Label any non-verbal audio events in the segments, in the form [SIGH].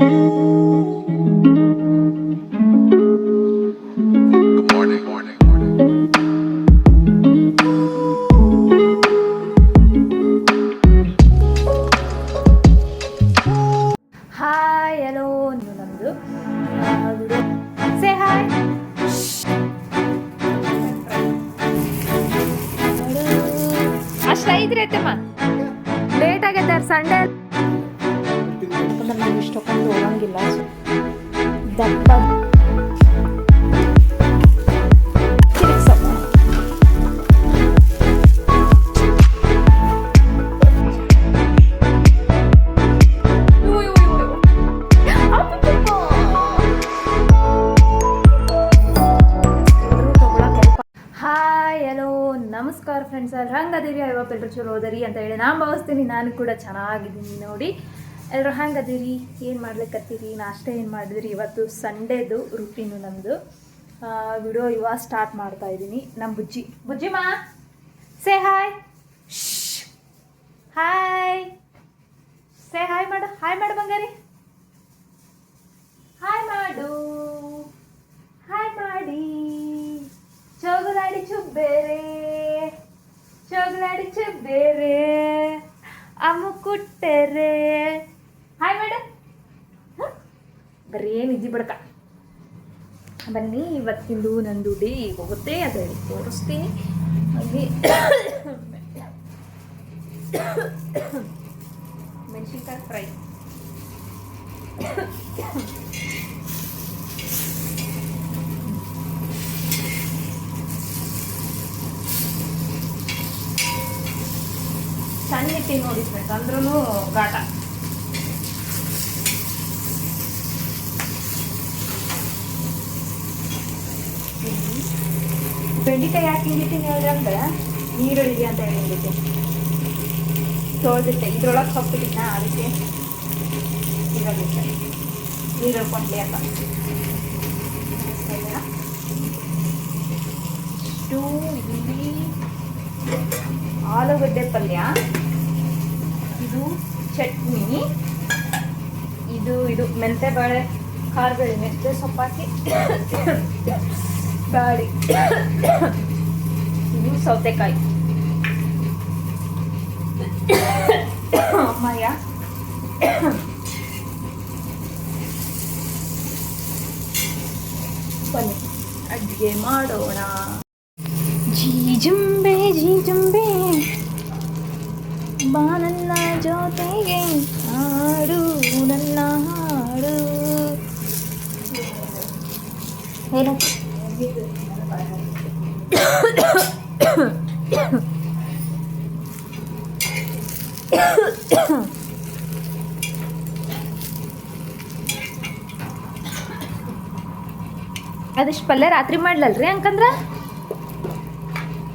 Música friends ಅಲ್ಲಿ ಹಂಗದಿರಿ ಐವತ್ತು ಎಲ್ಲರೂ ಚಲೋ ಅದರಿ ಅಂತ ಹೇಳಿ ನಾನು ಭಾವಿಸ್ತೀನಿ, ನಾನು ಕೂಡ ಚೆನ್ನಾಗಿದ್ದೀನಿ ನೋಡಿ. ಎಲ್ಲರೂ ಅದೀರಿ ಏನು ಮಾಡ್ಲಿಕ್ಕತ್ತೀರಿ ನಾಷ್ಟ ಏನು ಮಾಡಿದ್ರಿ? ಇವತ್ತು ಸಂಡೇದು ರುಟೀನು ನಮ್ಮದು ವಿಡಿಯೋ ಇವಾಗ ಸ್ಟಾರ್ಟ್ ಮಾಡ್ತಾ ಇದ್ದೀನಿ ನಮ್ಮ ಬುಜ್ಜಿ. ಬುಜ್ಜಿ ಮಾ say hi hi say hi ಮಾಡು. ಹಾಯ್ ಮಾಡು ಬಂಗಾರಿ. ಹಾಯ್ ಮಾಡು. ಹಾಯ್ ಮಾಡಿ. ಚೋಗುಲಾಡಿ ಚುಬ್ಬೇರೆ ಚೋಗುಲಾಡಿ ಬೇರೆ ಅಮ್ಮ ಹಾಯ್ ಮೇಡಮ್ ಬರೀ ನಿಜಿ ಬಡ್ಕ? ಬನ್ನಿ, ಇವತ್ತಿಂದು ನಂದು ಡೇ ಹೋಗುತ್ತೆ ಅದು ತೋರಿಸ್ತೀನಿ ಮೆಣಸಿನ್ಕಾಯಿ ಫ್ರೈ ಸಣ್ಣ ಇಟ್ಟಿ ಅಂದ್ರೂ ಘಾಟ. ಬೆಂಡಿಕಾಯಿ ಯಾಕೆ ಹಿಂಗಿಟ್ಟಿನಿ ಹೇಳಿದ್ರೆ ನೀರುಳ್ಳಿ ಅಂತ ಹೇಳಿದ್ದೆ ತೊಳೆದಿಟ್ಟೆ. ಇದ್ರೊಳಗೆ ಸೊಪ್ಪಿಟ್ಟಿನ ಅದಕ್ಕೆ ನೀರಳಿಟ್ಟೆ ನೀರು ಕೊಡ್ಲಿ ಅಂತ. ಇಷ್ಟು ಇಲ್ಲಿ ಆಲೂಗಡ್ಡೆ ಪಲ್ಯ. ಇದು ಚಟ್ನಿ, ಇದು ಇದು ಮೆಂತೆ ಬಾಳೆ ಖಾರ ಬೇಳೆ ಮೆಂತೆ ಸೊಪ್ಪಾಕಿ ಬಾಳಿ ಇದು ಸೌತೆಕಾಯಿ. ಅಮ್ಮಯ್ಯ. ಬನ್ನಿ. ಅಡುಗೆ ಮಾಡೋಣ. ಜೀಜುಂಬೆ ಜೀಜುಂಬೆ ಬಾ ನನ್ನ ಜೊತೆಗೆ ಹಾಡು ನನ್ನ ಹಾಡು. ಏನು ಅದಿಷ್ಟು ಪಲ್ಯ ರಾತ್ರಿ ಮಾಡ್ಲಲ್ರಿ ಅಂಕಂದ್ರ?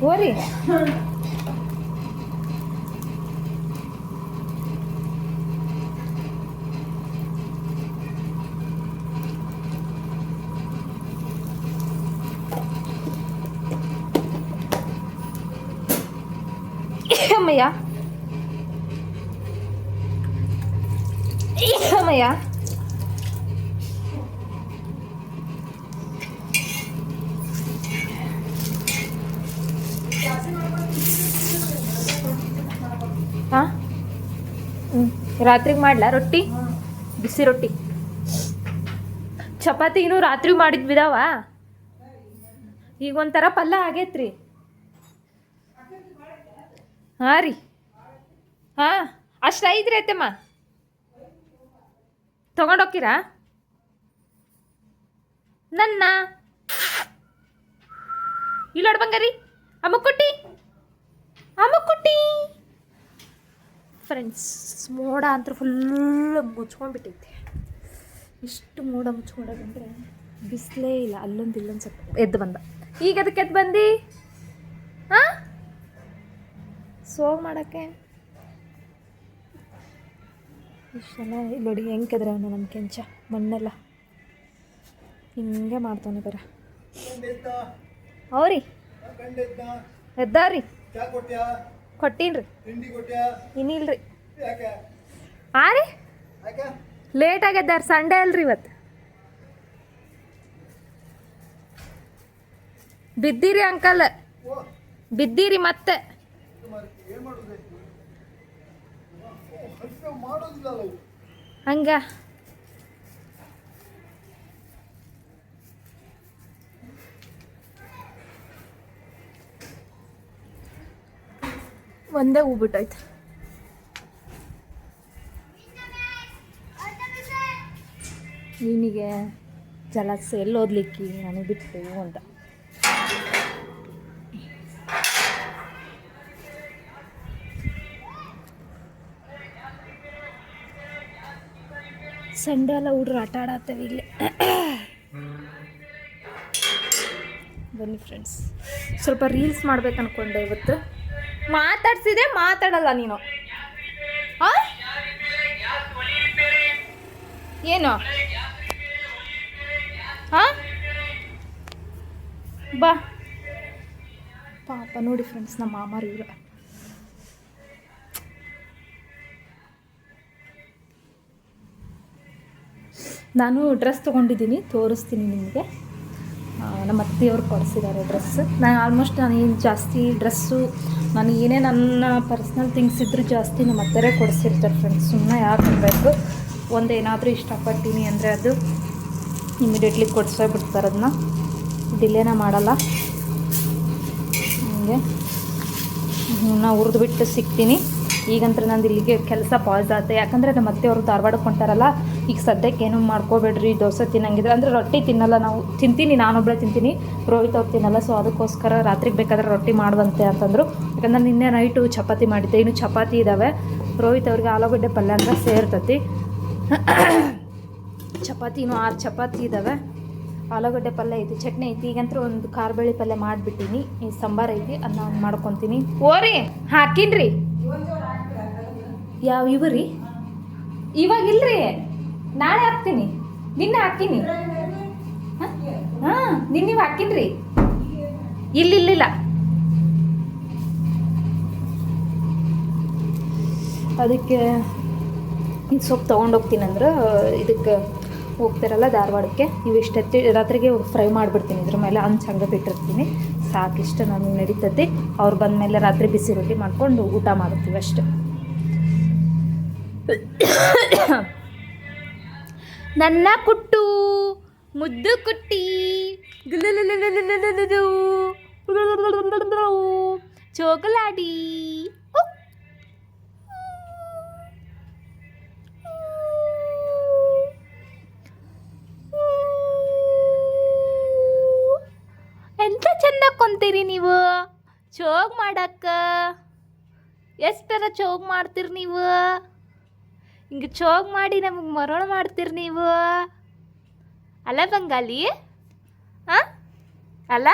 ಓರಿ ಅಮ್ಮಯ್ಯ ಅಮ್ಮಯ್ಯ ಹಾ ಹ್ಞೂ ರಾತ್ರಿಗೆ ಮಾಡ್ಲಾ ರೊಟ್ಟಿ? ಬಿಸಿ ರೊಟ್ಟಿ. ಚಪಾತಿ ಇನ್ನೂ ರಾತ್ರಿ ಮಾಡಿದ್ ಬಿದಾವ? ಈಗ ಒಂಥರ ಪಲ್ಲ ಆಗೈತ್ರಿ. ಹಾಂ ರೀ. ಹಾಂ, ಅಷ್ಟು ಐದ್ರಿ ಐತೆಮ್ಮ ತೊಗೊಂಡೋಗ್ತೀರಾ ನನ್ನ. ಇಲ್ಲೋಡ್ ಬಂಗಾರಿ. ಅಮ್ಮಕ್ಕುಟ್ಟಿ ಅಮ್ಮಕ್ಕುಟ್ಟಿ ಫ್ರೆಂಡ್ಸ್ ಮೋಡ ಅಂತ ಫುಲ್ಲು ಮುಚ್ಕೊಂಡ್ಬಿಟ್ಟೈತೆ ಇಷ್ಟು ಮೋಡ ಮುಚ್ಕೊಂಡದಂದ್ರೆ ಬಿಸಿಲೇ ಇಲ್ಲ ಅಲ್ಲೊಂದು ಇಲ್ಲೊಂದು ಸ್ವಲ್ಪ ಎದ್ದು ಬಂದ. ಈಗ ಅದಕ್ಕೆ ಎದ್ದು ಬಂದು? ಹಾಂ? ಸೋಗ್ ಮಾಡೋಕ್ಕೆ? ಇಷ್ಟೆಲ್ಲ ಇಲ್ಲಿ ನೋಡಿ ಹೆಂಗೆ ಕೆದ್ರೆ ಅವನು ನಮ್ಮ ಕೆಂಚ ಮಣ್ಣೆಲ್ಲ. ಹಿಂಗೆ ಮಾಡ್ತಾನೆ ಬರ ಅವ್ರಿ? ಎದ್ದಾರಿ ಚಾ ರೀ ಇನ್ನಿಲ್ರಿ. ಆ ರೀ? ಲೇಟ್ ಆಗ್ಯದಾರ ಸಂಡೇ ಅಲ್ರಿ ಇವತ್ತು ಬಿದ್ದೀರಿ ಅಂಕಲ್. ಬಿದ್ದೀರಿ ಮತ್ತೆ. ಹಂಗ. ಒಂದೇ ಹೂ ಬಿಟ್ಟೈತೆ ನಿನಗೆ ಜಲಸ ಎಲ್ಲಿ ಓದ್ಲಿಕ್ಕೆ ನನಗೆ ಬಿಟ್ಟು ಅಂತ. ಸಂಡೆ ಎಲ್ಲ ಹುಡ್ರು ಆಟ ಆಡತ್ತೇವೆ ಇಲ್ಲಿ. ಬನ್ನಿ ಫ್ರೆಂಡ್ಸ್ ಸ್ವಲ್ಪ ರೀಲ್ಸ್ ಮಾಡ್ಬೇಕು ಅನ್ಕೊಂಡೆ ಇವತ್ತು. ಮಾತಾಡ್ಸಿದೆ, ಮಾತಾಡಲ್ಲ ನೀನು? ಏನು? ಹಾ ಬಾ. ಪಾಪ ನೋಡಿ ಫ್ರೆಂಡ್ಸ್ ನಮ್ಮ ಮಾಮಾರು ಇವ್ರ. ನಾನು ಡ್ರೆಸ್ ತೊಗೊಂಡಿದ್ದೀನಿ, ತೋರಿಸ್ತೀನಿ ನಿಮಗೆ. ನಮ್ಮ ಅತ್ತೆಯವ್ರು ಕೊಡಿಸಿದ್ದಾರೆ ಡ್ರೆಸ್ ನಾನು ಆಲ್ಮೋಸ್ಟ್ ನಾನು ಜಾಸ್ತಿ ಡ್ರೆಸ್ಸು ನಾನು ಏನೇ ನನ್ನ ಪರ್ಸ್ನಲ್ ಥಿಂಗ್ಸ್ ಇದ್ದರೂ ಜಾಸ್ತಿ ನಮ್ಮ ಅತ್ತರೇ ಕೊಡಿಸಿರ್ತಾರೆ ಫ್ರೆಂಡ್ಸ್ ಸುಮ್ಮನೆ ಯಾಕೆ ಅನ್ಬೇಕು? ಒಂದು ಏನಾದರೂ ಇಷ್ಟಪಡ್ತೀನಿ ಅಂದರೆ ಅದು ಇಮಿಡಿಯೇಟ್ಲಿ ಕೊಡಿಸೇ ಬಿಡ್ತಾರೆ ಅದನ್ನ ಡಿಲೇನ ಮಾಡಲ್ಲ. ಹಂಗೆ. ನಾ ಹುರಿದು ಬಿಟ್ಟು ಸಿಗ್ತೀನಿ. ಈಗಂತ್ರ ನಂದು ಇಲ್ಲಿಗೆ ಕೆಲಸ ಪಾಸ್ ಆಗುತ್ತೆ ಯಾಕಂದರೆ ನಮ್ಮ ಅತ್ತೆಯವರು ಧಾರವಾಡಕ್ಕೆ ಹೊಂಟಾರಲ್ಲ, ಈಗ ಸದ್ಯಕ್ಕೆ ಏನು ಮಾಡ್ಕೋಬೇಡ್ರಿ, ದೋಸೆ ತಿನ್ನಂಗಿದ್ರೆ. ಅಂದರೆ ರೊಟ್ಟಿ ತಿನ್ನಲ್ಲ ನಾವು. ತಿಂತೀನಿ ನಾನೊಬ್ಬಳೇ ತಿಂತೀನಿ. ರೋಹಿತ್ ಅವ್ರು ತಿನ್ನಲ್ಲ, ಸೊ ಅದಕ್ಕೋಸ್ಕರ ರಾತ್ರಿಗೆ ಬೇಕಾದ್ರೆ ರೊಟ್ಟಿ ಮಾಡುವಂತೆ ಅಂತಂದರು. ಯಾಕಂದ್ರೆ ನಿನ್ನೆ ನೈಟು ಚಪಾತಿ ಮಾಡಿದ್ದೆ. ಇನ್ನು ಚಪಾತಿ ಇದ್ದಾವೆ ರೋಹಿತ್ ಅವ್ರಿಗೆ ಆಲೂಗಡ್ಡೆ ಪಲ್ಯ ಅಂದ್ರೆ ಸೇರ್ತತಿ. ಚಪಾತಿನೂ ಆರು ಚಪಾತಿ ಇದ್ದಾವೆ ಆಲೂಗಡ್ಡೆ ಪಲ್ಯ ಐತಿ ಚಟ್ನಿ ಐತಿ. ಈಗಂತೂ ಒಂದು ಖಾರಬೇಳಿ ಪಲ್ಯ ಮಾಡಿಬಿಟ್ಟಿನಿ. ಈ ಸಾಂಬಾರು ಐತಿ ಅನ್ನ ಒಂದು ಮಾಡ್ಕೊತೀನಿ. ಓರಿ ಹಾಕಿನ್ರಿ. ಯಾವ ಇವರಿ ಇವಾಗ ಇಲ್ರಿ. ನಾಳೆ ಹಾಕ್ತೀನಿ. ನಿನ್ನೆ ಹಾಕಿನಿ ಹಾಂ? ನಿನ್ನೆ ನೀವು ಹಾಕಿನ್ರಿ. ಇಲ್ಲ ಅದಕ್ಕೆ ಇದು ಸೊಪ್ಪು ತೊಗೊಂಡೋಗ್ತೀನಿ ಅಂದ್ರೆ, ಇದಕ್ಕೆ ಹೋಗ್ತಾರಲ್ಲ ಧಾರವಾಡಕ್ಕೆ ಇವಿಷ್ಟೊತ್ತಿ ರಾತ್ರಿಗೆ ಫ್ರೈ ಮಾಡಿಬಿಡ್ತೀನಿ ಇದ್ರ ಮೇಲೆ ಹಂಚ್ ಹಂಗೆ ಬಿಟ್ಟಿರ್ತೀನಿ. ಸಾಕಿಷ್ಟು ನಾನು ನಡೀತದೆ ಅವ್ರು ಬಂದಮೇಲೆ ರಾತ್ರಿ ಬಿಸಿ ರೊಟ್ಟಿ ಮಾಡ್ಕೊಂಡು ಊಟ ಮಾಡ್ತೀವಿ ಅಷ್ಟೆ. ನನ್ನ ಕುಟ್ಟು, ಮುದ್ದು ಕುಟ್ಟಿ. ಚೋಕಲಾಡಿ ಎಂತ ಚಂದ ಕೊಂತೀರಿ ನೀವು? ಚೋಗ್ ಮಾಡಕ್ಕ. ಎಷ್ಟರ ಚೋಗ್ ಮಾಡ್ತೀರಿ ನೀವು? ಹಿಂಗೆ ಚೋಗ್ ಮಾಡಿ ನಮಗೆ ಮರಳು ಮಾಡ್ತೀರಿ ನೀವು? ಅಲ್ಲ ಬಂಗಾಲಿ? ಹಾಂ ಅಲ್ಲ?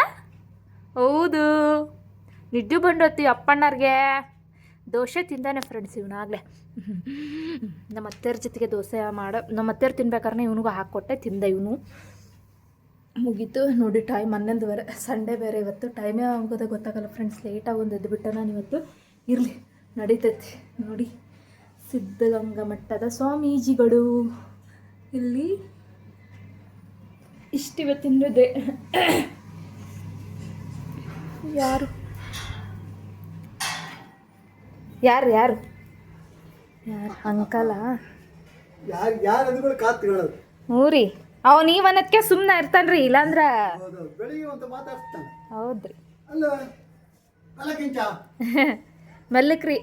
ಹೌದು. ನಿಡ್ಡು ಬಂಡೋತಿ ಅಪ್ಪಣ್ಣವ್ರಿಗೆ ದೋಸೆ ತಿಂದಾನೆ ಫ್ರೆಂಡ್ಸ್ ಇವನಾಗಲೇ ನಮ್ಮ ಅತ್ತೆಯರ ಜೊತೆಗೆ ದೋಸೆ ಮಾಡೋ, ನಮ್ಮ ಅತ್ತೆಯರು ತಿನ್ಬೇಕಾದ್ರೆ ಇವನಿಗೂ ಹಾಕ್ಕೊಟ್ಟೆ ತಿಂದ ಇವನು. ಮುಗೀತು. ನೋಡಿ ಟೈಮ್ ಹನ್ನೊಂದುವರೆ ಸಂಡೇ ಬೇರೆ ಇವತ್ತು. ಟೈಮೇ ಆಗೋದ ಗೊತ್ತಾಗಲ್ಲ ಫ್ರೆಂಡ್ಸ್ ಲೇಟಾಗಿ ಒಂದು ಎದ್ದುಬಿಟ್ಟೆ ನಾನು ಇವತ್ತು. ಇರಲಿ ನಡೀತೈತಿ. ನೋಡಿ ಸಿದ್ಧಗಂಗಾ ಮಟ್ಟದ ಸ್ವಾಮೀಜಿಗಳು. ಇಲ್ಲಿ ಇಷ್ಟಿವತ್ತಿನದೇ ಯಾರು? ಯಾರು ಯಾರು? ಯಾರು? ಅಂಕಲ. ಹ್ಞೂ ಅವ ನೀವ್ ಅನ್ನೋದಕ್ಕೆ ಸುಮ್ಮನೆ ಇರ್ತಾನ್ರಿ ಇಲ್ಲಾಂದ್ರ ಮಾತಾಡ್ತಾನೆ. ಹೌದ್ರಿ. ಅಲ್ಲ [LAUGHS] ಮೆಲ್ಲಕ್ರಿ.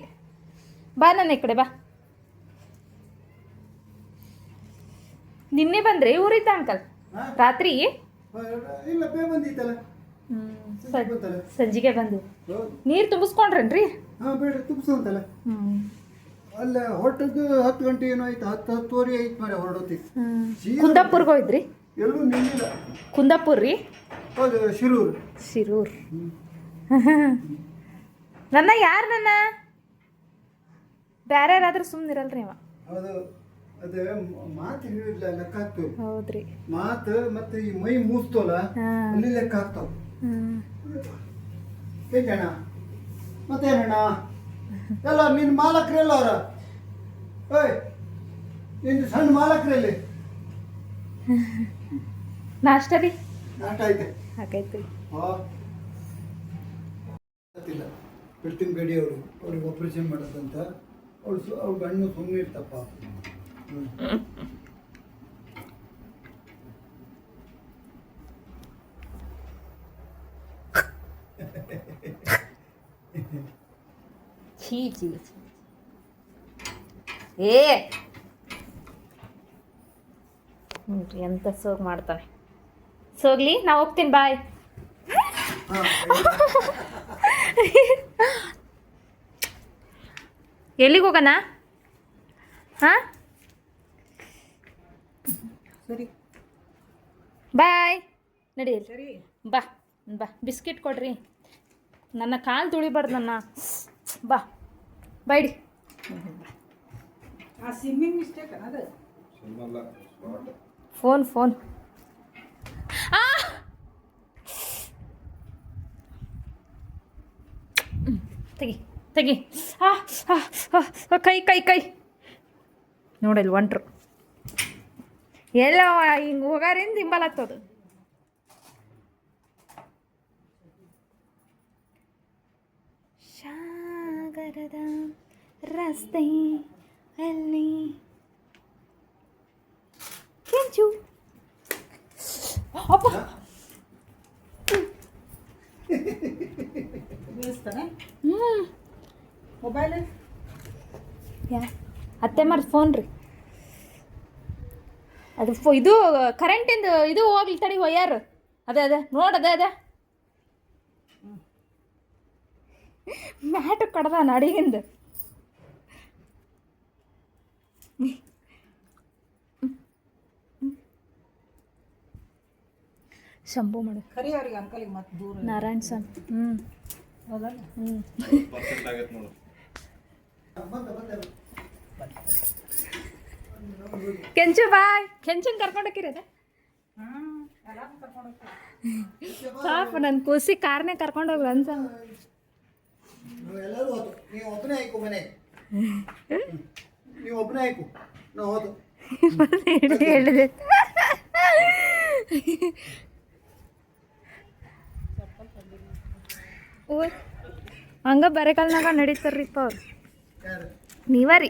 ಬಾ ನನ್ನ ಈ ಕಡೆ ಬಾ. ನಿನ್ನೆ ಬಂದ್ರಿ ಊರಿದ್ದ ಅಂಕಲ್? ರಾತ್ರಿ? ಇಲ್ಲ ಬೇ ಬಂದಿತ್ತಲ್ಲ. ಹ್ಮ್, ಸಂಜಿಗೆ ಬಂದು. ನೀರ್ ನೀರು ತುಂಬಿಸ್ಕೊಂಡ್ರೇನ್ರಿ? ಹಾಂ ಬೇಡ ತುಂಬಿಸು ಅಂತಲ್ಲ. ಹ್ಮ್. ಅಲ್ಲ ಹೊರಟದ್ದು ಹತ್ತು ಗಂಟೆ ಏನೋ ಆಯ್ತು ಹತ್ತು ಹತ್ತುವರೆ ಆಯ್ತು ಮರೆ ಹೊರಡೋತಿ ಕುಂದಾಪುರ್ಗೆ ಹೋಯ್ದ್ರಿ? ಎಲ್ಲೂ ನಿಲ್ಲಿಲ್ಲ. ಕುಂದಾಪುರ್ ರೀ? ಹೌದು ಶಿರೂರು. ಶಿರೂರ್. ನನ್ನ ಯಾರು ನನ್ನ? ಬೇರೆ ಯಾರಾದ್ರೂ ಸುಮ್ಮನಿರಲ್ರಿ ಅವ. ಹೌದು ಅದೇ ಮಾತು ಹೇಳಿಲ್ಲ ಲೆಕ್ಕ ಹಾಕ್ತೇವೆ. ಹೌದ್ರಿ. ಮಾತು ಮತ್ತೆ ಈ ಮೈ ಮೂಸ್ತೋಲ್ಲ. ಅಲ್ಲಿ ಲೆಕ್ಕ ಹಾಕ್ತಾವ. ಹ್ಮ್. ಅಣ್ಣ? ಮತ್ತೇನಣ್ಣ ಎಲ್ಲ ನಿನ್ನ ಮಾಲಕ್ರೆಲ್ಲ ಅವರ? ಓಯ್ ಇಂದು ಸಣ್ಣ ಮಾಲಕರಲ್ಲಿ? ನಾಷ್ಟ ರೀ. ನಾಟ ಐತೆ ಹಾಕೈತಿ ಗೊತ್ತಿಲ್ಲ. ಬಿಡ್ತಿನ ಬೇಡಿ ಅವರು. ಅವ್ರಿಗೆ ಆಪರೇಷನ್ ಮಾಡೋದಂತ. ಅವ್ಳು ಸು ಅವ್ರ ಗಣ್ಣು ಸುಮ್ಮನೆ ಇರ್ತಪ್ಪ. ಹ್ಮ್. [LAUGHS] ಛೀ ಛೀ ಏ ನೋಡ್ರಿ ಎಂತ ಸೋಗ್ ಮಾಡ್ತಾನೆ ಸೋಗ್ಲಿ ನಾ ಹೋಗ್ತೀನಿ ಬಾಯ್ ಎಲ್ಲಿಗೆ ಹೋಗೋಣ ಹಾಂ ಸರಿ ಬಾಯ್ ನಡಿ ಬಾ ಬಾ ಬಿಸ್ಕಿಟ್ ಕೊಡ್ರಿ ನನ್ನ ಕಾಲು ತುಳಿಬಾರ್ದು ನನ್ನ ಬಾ ಬೈಡಿ ಆ ಸಿಮ್ಮಿಂಗ್ ಮಿಸ್ಟೇಕ್ ಅದು? ಫೋನ್ ಫೋನ್ ಆ! ಹ್ಮ್, ತೆಗಿ ತೆಗಿ. ಆ, ಆ, ಆ, ಆ, ಕೈ ಕೈ ಕೈ. ನೋಡಲ್ಲಿ ಒಂಟ್ರು. ಎಲ್ಲ ಹಿಂಗೆ ಹೋಗಾರಿಂದ ಹಿಂಬಲತ್ತದು ಸಾಗರದ ರಸ್ತೆ ಅಲ್ಲಿ. ಕೆಂಚು. ಅಪ್ಪ. ಹ್ಞೂ ಮೊಬೈಲ್ ಯಾ ಅತ್ತೆ ಮರ್ ಫೋನ್ ರೀ. ಅದು ಫೋ ಇದು ಕರೆಂಟಿಂದು ಇದು ಹೋಗ್ಲಿ ತಡಿ ವಯರ್ ಅದೇ ಅದೇ ನೋಡು ಅದೇ ಅದೇ ಮ್ಯಾಟ್ ಕಡ್ದ ನಡಿಗಿಂದ ಶಂಭು ಮಾಡು. ಖರಿ ಅವ್ರಿಗೆ ಅಂಕಲಿಗೆ ಮತ್ತೆ ದೂರ ನಾರಾಯಣ್ ಸನ್ ಹ್ಞೂ ಹೌದಲ್ಲ? ಹ್ಞೂ ಕೆಂಚು ಬಾಯ್. ಕೆಂಚನ್ ಕರ್ಕೊಂಡೋಗಿರೋದ ಪಾಪ ನನ್ನ ಕೂಸಿ ಕಾರ್ನೇ ಕರ್ಕೊಂಡೋಗ್ಲ ಅನ್ಸ ನೀವು ಎಲ್ಲರೂ ಹೋತು ನೀವು ಒಬ್ಬನೇ ಆಯ್ಕು ಮನೆ. ನೀವು ಒಬ್ಬನೇ ಆಯ್ಕು. ನಾ ಹೋದು ಹೇಳಿದೆ ಹಂಗ ಬರೆ ಕಾಲ್ನಾಗ ನಡೀತಾರ್ರಿಪ್ಪ ಅವ್ರು. ನೀವ ರೀ.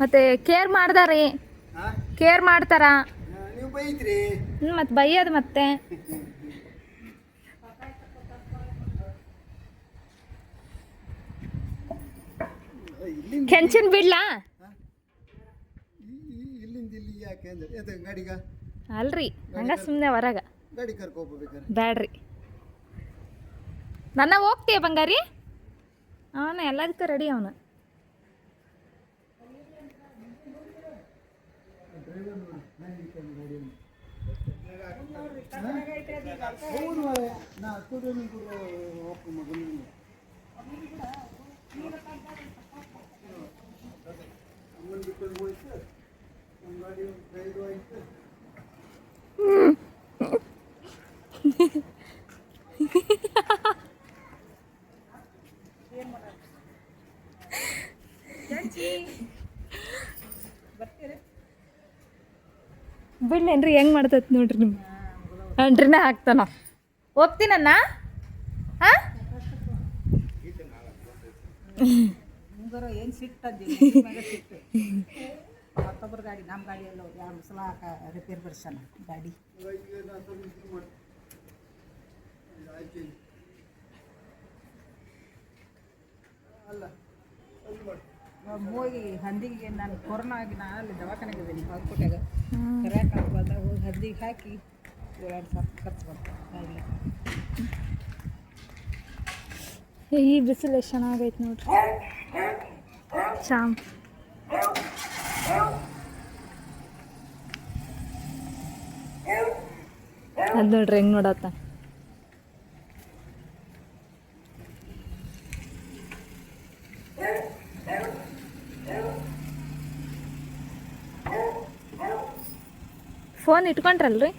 ಮತ್ತೆ ಕೇರ್ ಮಾಡ್ದಾರಿ. ಕೇರ್ ಮಾಡ್ತಾರ? ಮತ್ತೆ ಬೈಯೋದು ಮತ್ತೆ. ಕೆಂಚನ್ ಬಿಡ್ಲಾ? ಅಲ್ರಿ ಹಂಗ ಸುಮ್ಮನೆ ಹೊರಗ. ಬ್ಯಾಡ್ರಿ. ನನ್ನ ಹೋಗ್ತೀಯ ಬಂಗಾರಿ? ಅವನ ಎಲ್ಲದಕ್ಕೂ ರೆಡಿ ಅವನು. ಹೌದು ಮಾರ್ರೆ. ನಾ ಬಿಟ್ಟು ಹೆಂಗ್ ಮಾಡ್ತೈತ್ ನೋಡ್ರಿ ನಿಮ್ ಅಂಟ್ರಿನ ಹಾಕ್ತಾನ. ಹೋಗ್ತೀನಣ್ಣ? ಹಾಂ? ಮುಂಗಾರ ಏನು ಸಿಟ್ಟದ್ದು ಮತ್ತೊಬ್ಬರ ಗಾಡಿ ನಮ್ಮ ಗಾಡಿಯಲ್ಲ ಯಾರು ಸಲ ರಿಪೇರ್ ಬರ್ಸಣ ಗಾಡಿ. ಹೋಗಿ ಹಂದಿಗೆ ನಾನು ಕೊರೋನಾ ಆಗಿ ನಾನು ಅಲ್ಲಿ ದವಾಖಾನೆಗೆ ಇದ್ದೀನಿ ಬಾಗಲಕೋಟೆಗೆ ಕರ್ಯಾಕ ಹೋಗಿ ಹಂದಿಗೆ ಹಾಕಿ ಬರ್ತಾರೆ ಈ ಬಿಸಿಲು ಎಷ್ಟು ಚೆನ್ನಾಗೈತೆ ನೋಡ್ರಿ. ಚಾಮ್ ಅದು ನೋಡ್ರಿ ಹೆಂಗ್ ನೋಡತ್ತ ಫೋನ್ ಇಟ್ಕೊಂಡ್ರಲ್ರಿ?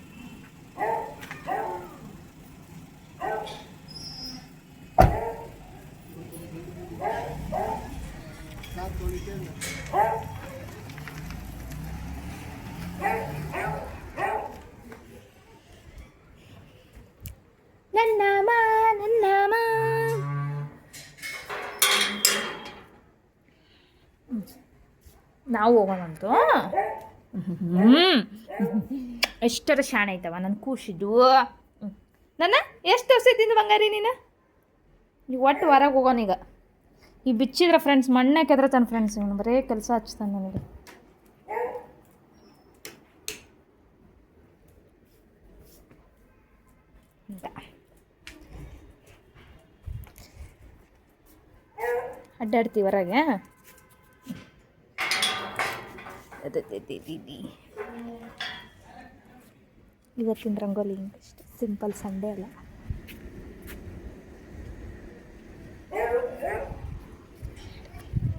ನಾವು ಹೋಗೋಣಂತು ಎಷ್ಟರ ಶಾಣ ಐತವ ನನ್ನ ಕೂಸಿದ್ದು ನನ್ನ, ಎಷ್ಟು ದಿವಸ ಬಂಗಾರಿ ನೀನು? ಒಟ್ಟು ಹೊರಗೆ ಹೋಗೋಣ ಈಗ. ಈ ಬಿಚ್ಚಿದ್ರೆ ಫ್ರೆಂಡ್ಸ್ ಮಣ್ಣೆ ಕೆದ್ರತಾನೆ ಫ್ರೆಂಡ್ಸ್ ಇವನು ಬರೇ ಕೆಲಸ ಹಚ್ತಾನೆ ನನಗೆ ಅಂತ. ಅಡ್ಡಾಡ್ತೀವಿ ಹೊರಗೆ ಅದದದದದಿ. ಇವತ್ತಿನ ರಂಗೋಲಿ ಹಿಂಗಷ್ಟೆ ಸಿಂಪಲ್ ಸಂಡೇ ಅಲ್ಲ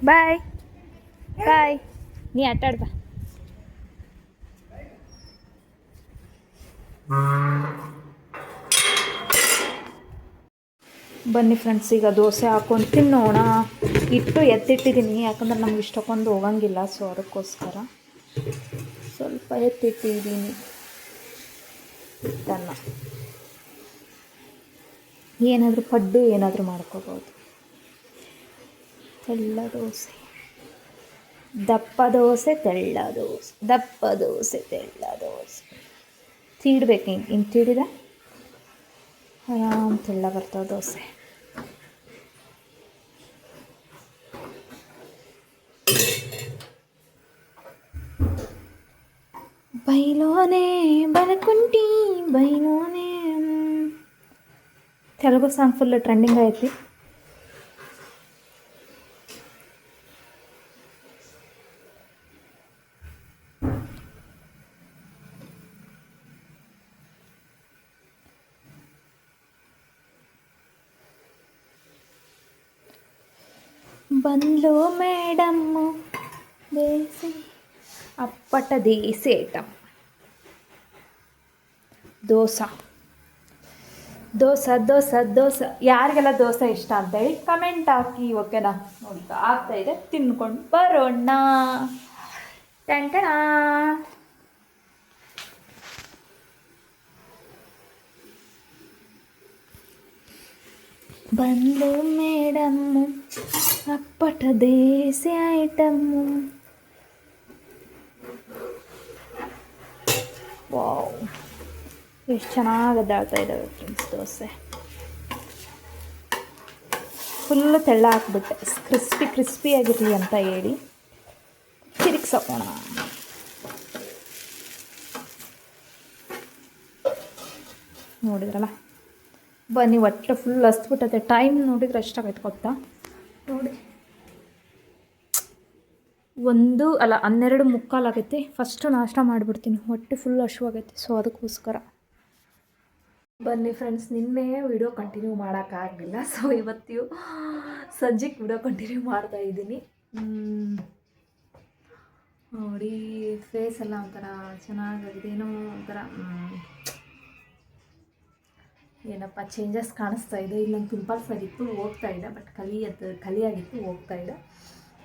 ಬಾಯ್ ಬಾಯ್ ನೀ ಆಟಾಡ್ ಬಾ ಬನ್ನಿ ಫ್ರೆಂಡ್ಸ್ ಈಗ ದೋಸೆ ಹಾಕೊಂಡು ತಿನ್ನೋಣ. ಇಟ್ಟು ಎತ್ತಿಟ್ಟಿದ್ದೀನಿ ಯಾಕಂದ್ರೆ ನಮ್ಗೆ ಇಷ್ಟಕ್ಕೊಂದು ಹೋಗಂಗಿಲ್ಲ ಸೊ ಅದಕ್ಕೋಸ್ಕರ ಸ್ವಲ್ಪ ಎತ್ತಿಟ್ಟಿದ್ದೀನಿ. ಹಿಟ್ಟನ್ನು ಏನಾದರೂ ಪಡ್ಡು ಏನಾದರೂ ಮಾಡ್ಕೋಬೋದು. ತೆಳ್ಳ ದೋಸೆ ದಪ್ಪ ದೋಸೆ ತೆಳ್ಳ ದೋಸೆ ದಪ್ಪ ದೋಸೆ ತೆಳ್ಳ ದೋಸೆ ತೀಡ್ಬೇಕು ಹಿಂಗೆ ಹಿಂಗೆ ತೀಡಿದ ಆರಾಮ್ ತೆಳ್ಳ ಬರ್ತಾವೆ ದೋಸೆ ಬೈಲೋನೆ ಬನಕುಂಟಿ ಬೈಲೋನೆ ತೆಲುಗು ಸಾಂಗ್ ಫುಲ್ ಟ್ರೆಂಡಿಂಗ್ ಐತಿ ಬಂದ್ಲು ಮೇಡಮ್ಮು ದೇಸಿ ಅಪ್ಪಟ ದೇಸಿ ಐಟಮ್ ದೋಸೆ ದೋಸೆ ದೋಸೆ ದೋಸೆ ಯಾರಿಗೆಲ್ಲ ದೋಸೆ ಇಷ್ಟ ಅಂತೇಳಿ ಕಮೆಂಟ್ ಹಾಕಿ ಓಕೆನಾ ನೋಡಿ ಆಗ್ತಾ ಇದೆ ತಿನ್ಕೊಂಡು ಬರೋಣ ಟಂಟಣ ಬಂದು ಮೇಡಮ್ಮು, ಅಪ್ಪಟ ದೇಸಿ ಐಟಮ್ಮು. ವಾವ್. ಎಷ್ಟು ಚೆನ್ನಾಗಿ ಅದಾಡ್ತಾ ಇದ್ದಾವೆ ಫ್ರೆಂಡ್ಸ್ ದೋಸೆ. ಫುಲ್ಲು ತೆಳ್ಳ ಹಾಕ್ಬಿಟ್ಟೆ. ಕ್ರಿಸ್ಪಿ ಆಗಿರಲಿ ಅಂತ ಹೇಳಿ ತಿರುಗ್ಸೋಣ ನೋಡಿದ್ರಲ್ಲ? ಬನ್ನಿ ಒಟ್ಟು ಫುಲ್ ಹಸ್ಬಿಟ್ಟೈತೆ ಟೈಮ್ ನೋಡಿದ್ರೆ ಎಷ್ಟಾಗೈತೆ ಗೊತ್ತಾ? ನೋಡಿ. ಒಂದು ಅಲ್ಲ ಹನ್ನೆರಡು ಮುಕ್ಕಾಲು ಆಗೈತಿ. ಫಸ್ಟು ನಾಷ್ಟ ಮಾಡಿಬಿಡ್ತೀನಿ. ಹೊಟ್ಟೆ ಫುಲ್ ಹಶುವಾಗೈತೆ ಸೊ ಅದಕ್ಕೋಸ್ಕರ. ಬನ್ನಿ ಫ್ರೆಂಡ್ಸ್ ನಿನ್ನೆ ವಿಡಿಯೋ ಕಂಟಿನ್ಯೂ ಮಾಡೋಕ್ಕಾಗಲಿಲ್ಲ ಸೊ ಇವತ್ತು ಸಂಜೆಗೆ ವಿಡಿಯೋ ಕಂಟಿನ್ಯೂ ಮಾಡ್ತಾ ಇದ್ದೀನಿ. ನೋಡಿ ಫೇಸ್ ಎಲ್ಲ ಒಂಥರ ಚೆನ್ನಾಗಾಗಿದೆ. ಏನೋ ಒಂಥರ ಏನಪ್ಪ ಚೇಂಜಸ್ ಕಾಣಿಸ್ತಾ ಇದೆ. ಇಲ್ಲೊಂದು ಪಿಂಪಲ್ಸ್ ಆಗಿತ್ತು ಹೋಗ್ತಾ ಇದೆ ಬಟ್ ಕಲಿ ಅದು, ಕಲಿಯಾಗಿತ್ತು, ಹೋಗ್ತಾ ಇದೆ.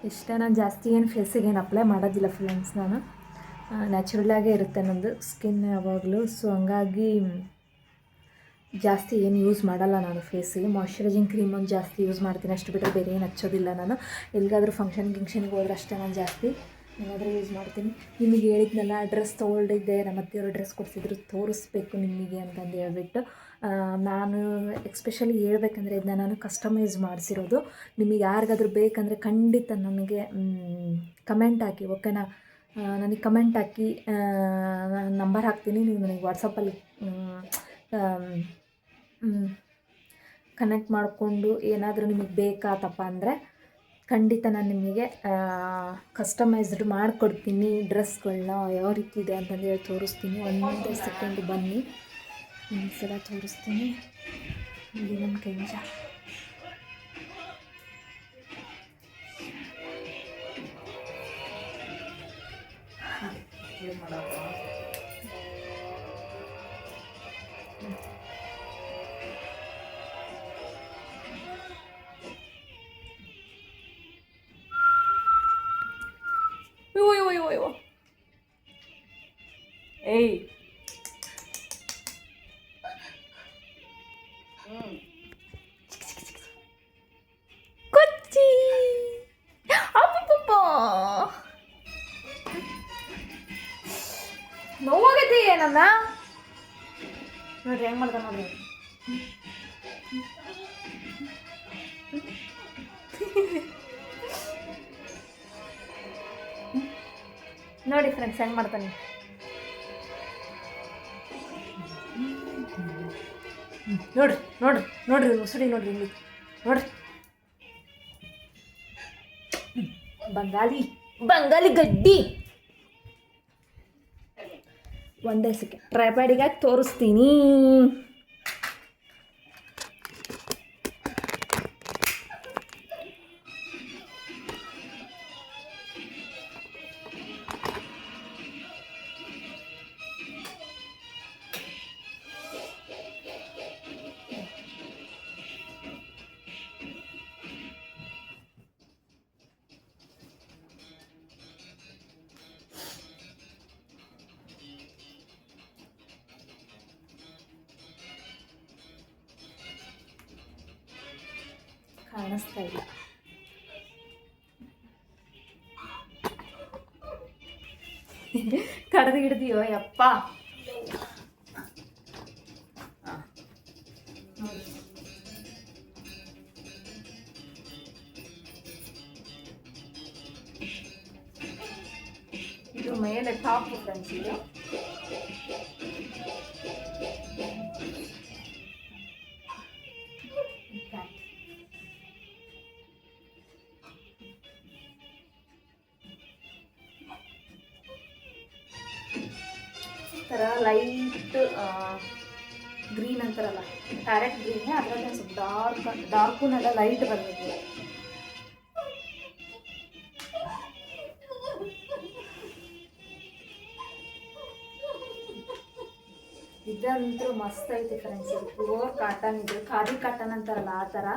ಇಷ್ಟೇ ನಾನು ಜಾಸ್ತಿ ಏನು ಫೇಸಿಗೆ ಏನು ಅಪ್ಲೈ ಮಾಡೋದಿಲ್ಲ ಫ್ರೆಂಡ್ಸ್ ನಾನು. ನ್ಯಾಚುರಲಾಗೇ ಇರುತ್ತೆ ನನ್ನದು ಸ್ಕಿನ್ ಯಾವಾಗಲೂ. ಸೊ ಹಂಗಾಗಿ ಜಾಸ್ತಿ ಏನು ಯೂಸ್ ಮಾಡಲ್ಲ ನಾನು ಫೇಸಿಗೆ ಮಾಯ್ಶ್ಚರೈಸಿಂಗ್ ಕ್ರೀಮ್ ಒಂದು ಜಾಸ್ತಿ ಯೂಸ್ ಮಾಡ್ತೀನಿ. ಅಷ್ಟು ಬಿಟ್ಟರೆ ಬೇರೆ ಏನು ಹಚ್ಚೋದಿಲ್ಲ ನಾನು. ಎಲ್ಲಿಗಾದರೂ ಫಂಕ್ಷನ್ ಗಿಂಕ್ಷನ್ಗೆ ಹೋದ್ರೆ ಅಷ್ಟೇ ನಾನು ಜಾಸ್ತಿ ಏನಾದರೂ ಯೂಸ್ ಮಾಡ್ತೀನಿ. ನಿಮಗೆ ಹೇಳಿದ್ನಲ್ಲ ಡ್ರೆಸ್ ತೊಗೊಂಡಿದ್ದೆ ನಮ್ಮ ಅತ್ತೆಯವರು ಡ್ರೆಸ್ ಕೊಡಿಸಿದ್ರು, ತೋರಿಸ್ಬೇಕು ನಿಮಗೆ ಅಂತಂದು ಹೇಳ್ಬಿಟ್ಟು. ನಾನು ಎಕ್ಸ್ಪೆಷಲಿ ಹೇಳ್ಬೇಕಂದ್ರೆ ಇದನ್ನ ನಾನು ಕಸ್ಟಮೈಸ್ ಮಾಡಿಸಿರೋದು. ನಿಮಗೆ ಯಾರಿಗಾದ್ರೂ ಬೇಕಂದರೆ ಖಂಡಿತ ನನಗೆ ಕಮೆಂಟ್ ಹಾಕಿ ಓಕೆನಾ ನನಗೆ ಕಮೆಂಟ್ ಹಾಕಿ ನಂಬರ್ ಹಾಕ್ತೀನಿ. ನೀವು ನನಗೆ ವಾಟ್ಸಪ್ಪಲ್ಲಿ ಕನೆಕ್ಟ್ ಮಾಡಿಕೊಂಡು ಏನಾದರೂ ನಿಮಗೆ ಬೇಕಾತಪ್ಪ ಅಂದರೆ ಖಂಡಿತ ನಾನು ನಿಮಗೆ ಕಸ್ಟಮೈಸ್ಡ್ ಮಾಡಿಕೊಡ್ತೀನಿ. ಡ್ರೆಸ್ಗಳನ್ನ ಯಾವ ರೀತಿ ಇದೆ ಅಂತಂದೇಳಿ ತೋರಿಸ್ತೀನಿ. ಒಂದೇ ಸೆಕೆಂಡ್ ಬನ್ನಿ. ಒಂದು ಸಲ ತೋರಿಸ್ತೀನಿ. ಇಲ್ಲಿ ನಮ್ಮ ಕೆಂಜ ಅಯ್ಯೋ ಏಯ್. ಏನನ್ನ ನೋಡ್ರಿ ಹೆಂಗ್ ಮಾಡ್ತಾನೆ ನೋಡ್ರಿ. ನೋಡಿ ಫ್ರೆಂಡ್ಸ್ ಹೆಂಗ್ ಮಾಡ್ತಾನೆ ನೋಡ್ರಿ ನೋಡ್ರಿ ನೋಡ್ರಿ ಮುಸುಡಿ ನೋಡ್ರಿ ಇಲ್ಲಿ. ನೋಡ್ರಿ. ಬಂಗಾಲಿ. ಬಂಗಾಲಿ ಗಡ್ಡಿ. ಒಂದೇ ಸೆಕೆಂಡ್ ಟ್ರೈಪ್ಯಾಡಿಗಾಗಿ ತೋರಿಸ್ತೀನಿ. ಕಾಣಿಸ್ತಾ ಇಲ್ಲ ಕಡ್ದು ಹಿಡ್ದಿಯೋ ಯಪ್ಪ ಇದು ಮೇಲೆ ಟಾಪ್ ಫ್ರೆಂಡ್ಸ್ ಇದು ಡಾರ್ಕ್ ಲೈಟ್ ಬರ್ತದೆ ಇದಂತೂ ಮಸ್ತ್ ಐತಿ ಫ್ರೆಂಡ್ಸ್ ಪ್ಯೂರ್ ಕಾಟನ್ ಇದು ಖಾದಿ ಕಾಟನ್ ಅಂತಾರಲ್ಲ ಆ ಥರ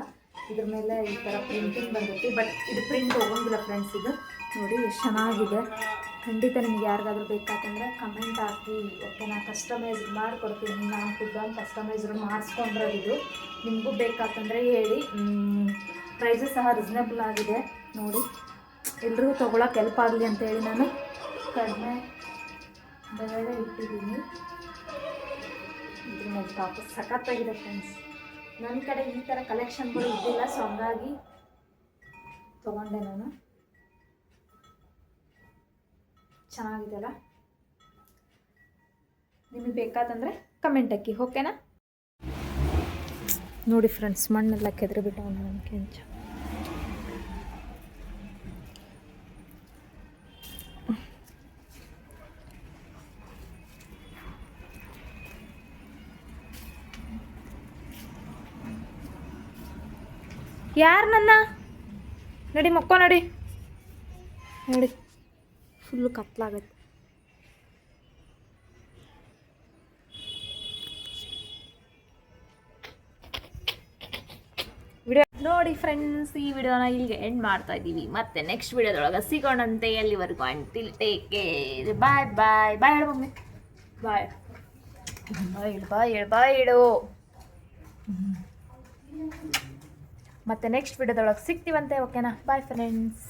ಇದ್ರ ಮೇಲೆ ಈ ಥರ ಪ್ರಿಂಟಿಂಗ್ ಬಂದೈತಿ ಬಟ್ ಇದು ಪ್ರಿಂಟ್ ಹೋಗಂಗಿಲ್ಲ ಫ್ರೆಂಡ್ಸ್ ಇದು. ನೋಡಿ ಚೆನ್ನಾಗಿದೆ. ಖಂಡಿತ ನಿಮ್ಗೆ ಯಾರಿಗಾದ್ರೂ ಬೇಕಾತಂದ್ರೆ ಕಮೆಂಟ್ ಹಾಕಿ ಓಕೆ ನಾನು ಕಸ್ಟಮೈಸ್ ಮಾಡಿಕೊಡ್ತೀನಿ. ನಾನು ಖುದ್ದಾಗಿ ಕಸ್ಟಮೈಸ್ ಮಾಡಿಸ್ಕೊಂಡ್ರೆ ಇದು ನಿಮಗೂ ಬೇಕಾತಂದರೆ ಹೇಳಿ. ಪ್ರೈಸು ಸಹ ರಿಸ್ನೇಬಲ್ ಆಗಿದೆ ನೋಡಿ. ಎಲ್ರಿಗೂ ತೊಗೊಳಕ್ಕೆ ಹೆಲ್ಪ್ ಆಗಲಿ ಅಂತೇಳಿ ನಾನು ಕಡಿಮೆ ಬೆಲೆ ಇಟ್ಟಿದ್ದೀನಿ. ಇದ್ರ ಮೇಲೆ ಟಾಪ್ ಸಖತ್ತಾಗಿದೆ ಫ್ರೆಂಡ್ಸ್ ನನ್ನ ಕಡೆ ಈ ಥರ ಕಲೆಕ್ಷನ್ಗಳು ಇದ್ದಿಲ್ಲ ಸೊ ಹಂಗಾಗಿ ತೊಗೊಂಡೆ ನಾನು. ಚೆನ್ನಾಗಿದೆಯಲ್ಲ? ನಿಮಗೆ ಬೇಕಾದಂದರೆ ಕಮೆಂಟ್ ಹಾಕಿ ಓಕೆನಾ ನೋಡಿ ಫ್ರೆಂಡ್ಸ್ ಮಣ್ಣೆಲ್ಲ ಕೆದರಿ ಬಿಟ್ಟು ನನ್ನ ಕೆಂಚ. ಯಾರು ನನ್ನ? ನಡಿ ಮಕ್ಕೋ, ನಡಿ. ನೋಡಿ. ಫುಲ್ಲು ಕತ್ಲಾಗತ್ತೆ. ವಿಡಿಯೋ ನೋಡಿ ಫ್ರೆಂಡ್ಸ್ ಈ ವಿಡಿಯೋನ ಇಲ್ಲಿಗೆ ಎಂಡ್ ಮಾಡ್ತಾ ಇದ್ದೀವಿ. ಮತ್ತೆ ನೆಕ್ಸ್ಟ್ ವಿಡಿಯೋದೊಳಗೆ ಸಿಗೋಣಂತೆ ಎಲ್ಲಿವರೆಗೂ until take care bye bye bye ಹೇಳು ಮಮ್ಮಿ. ಬಾಯ್ ಬಾಯ್ ಬಾಯ್ ಬಾಯ್ ಇಡು ಮತ್ತೆ ನೆಕ್ಸ್ಟ್ ವಿಡಿಯೋದೊಳಗೆ ಸಿಗ್ತೀವಂತೆ ಓಕೆನಾ ಬಾಯ್ ಫ್ರೆಂಡ್ಸ್